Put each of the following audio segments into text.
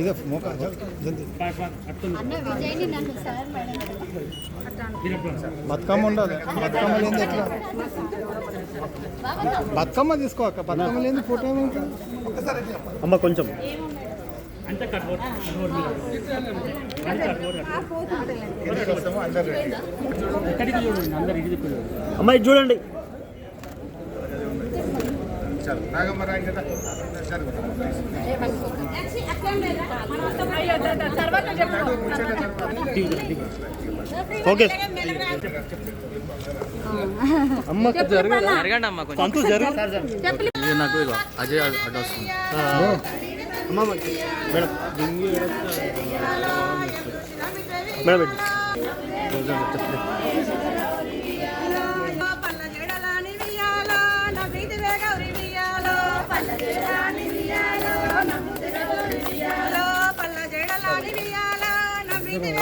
ఇదే మోక జల్దీ. అన్న విజయ్ని నన్ను సార్ మేడం. బతుకమ్మ ఉండదు బతుకమ్మ లేని ఎట్లా? బతుకమ్మ తీసుకో అక్క. బతుకమ్మ లేని ఫోటో ఏమైతే అమ్మ కొంచెం. అమ్మ ఇది చూడండి. ఓకే. అమ్మ జరగండి అమ్మా కొంచెం. పంతు జరుగు. ఇది నాకు ఇగో అజయ్ అడ్డు వస్తుంది. అమ్మ మేడం మేడం.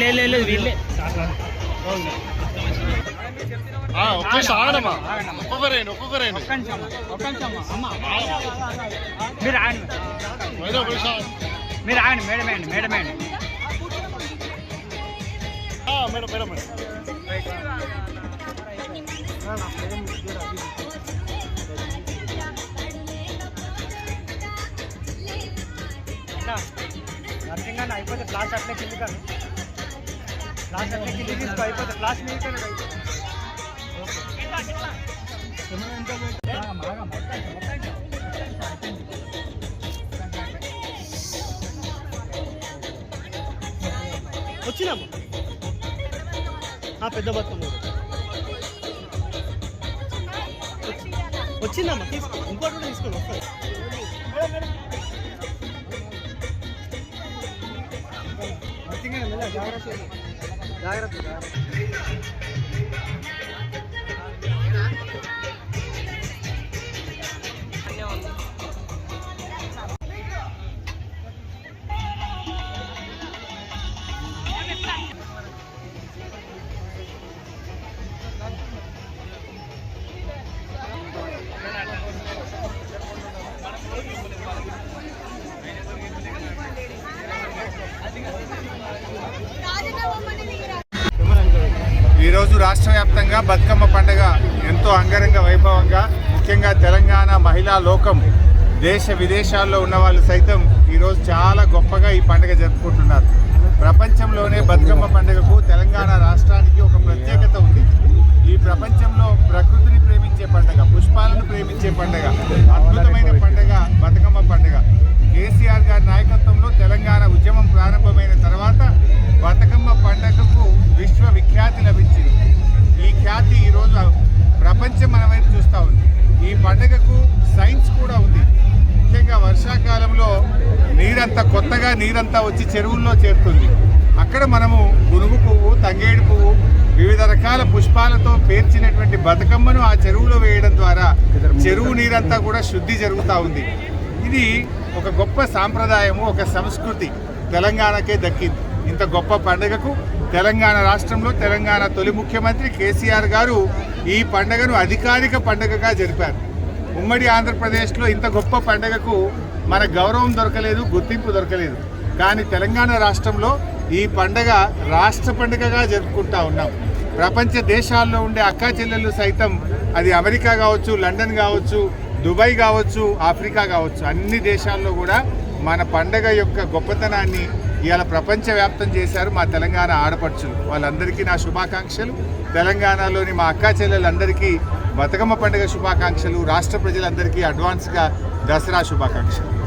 లే లేదు వీళ్ళే. ఒక్కసారి ఆగడమ్మా. ఒక్కొక్కరేండి ఒక్కొక్కరేండి మీరు ఆగండి. మీరు ఆగండి మేడమే అండి మేడమే అండి మేడం మేడం మేడం. నర్సింగ్ అయిపోతే క్లాస్ అట్లే కింది కానీ క్లాస్ అట్లే కింది తీసుకో అయిపోతే క్లాస్ మీద వచ్చినామ్మా పెద్ద బతుకమ్మ. వచ్చిందమ్మా తీసుకో. ఇంకోటి కూడా తీసుకోండి వస్తాయి జాగ్రత్త జాగ్రత్త. వ్యాప్తంగా బతుకమ్మ పండుగ ఎంతో అంగరంగ వైభవంగా ముఖ్యంగా తెలంగాణ మహిళా లోకం దేశ విదేశాల్లో ఉన్న వాళ్ళు సైతం ఈరోజు చాలా గొప్పగా ఈ పండుగ జరుపుకుంటున్నారు. ప్రపంచంలోనే బతుకమ్మ పండుగకు తెలంగాణ రాష్ట్రానికి ఒక ప్రత్యేకత ఉంది. ఈ ప్రపంచంలో ప్రకృతిని ప్రేమించే పండుగ పుష్పాలను ప్రేమించే పండుగ అద్భుతమైన పండుగ బతుకమ్మ పండుగ. కేసీఆర్ గారి నాయకత్వంలో తెలంగాణ ఉద్యమం ప్రారంభమైన తర్వాత బతుకమ్మ పండుగకు విశ్వ విఖ్యాతి లభించింది. ప్రపంచం మన వైపు చూస్తూ ఉంది. ఈ పండుగకు సైన్స్ కూడా ఉంది. ముఖ్యంగా వర్షాకాలంలో నీరంతా కొత్తగా నీరంతా వచ్చి చెరువుల్లో చేరుతుంది. అక్కడ మనము గునుగు పువ్వు తంగేడు పువ్వు వివిధ రకాల పుష్పాలతో పేర్చినటువంటి బతుకమ్మను ఆ చెరువులో వేయడం ద్వారా చెరువు నీరంతా కూడా శుద్ధి జరుగుతూ ఉంది. ఇది ఒక గొప్ప సాంప్రదాయము ఒక సంస్కృతి. తెలంగాణకే దక్కింది. ఇంత గొప్ప పండుగకు తెలంగాణ రాష్ట్రంలో తెలంగాణ తొలి ముఖ్యమంత్రి కేసీఆర్ గారు ఈ పండుగను అధికారిక పండుగగా జరిపారు. ఉమ్మడి ఆంధ్రప్రదేశ్లో ఇంత గొప్ప పండుగకు మన గౌరవం దొరకలేదు గుర్తింపు దొరకలేదు. కానీ తెలంగాణ రాష్ట్రంలో ఈ పండగ రాష్ట్ర పండుగగా జరుపుకుంటా ఉన్నాం. ప్రపంచ దేశాల్లో ఉండే అక్కా చెల్లెళ్ళు సైతం అది అమెరికా కావచ్చు లండన్ కావచ్చు దుబాయ్ కావచ్చు ఆఫ్రికా కావచ్చు. అన్ని దేశాల్లో కూడా మన పండగ యొక్క గొప్పతనాన్ని ఇవాళ ప్రపంచవ్యాప్తం చేశారు మా తెలంగాణ ఆడపడుచులు. వాళ్ళందరికీ నా శుభాకాంక్షలు. తెలంగాణలోని మా అక్కా చెల్లెలందరికీ బతుకమ్మ పండుగ శుభాకాంక్షలు. రాష్ట్ర ప్రజలందరికీ అడ్వాన్స్గా దసరా శుభాకాంక్షలు.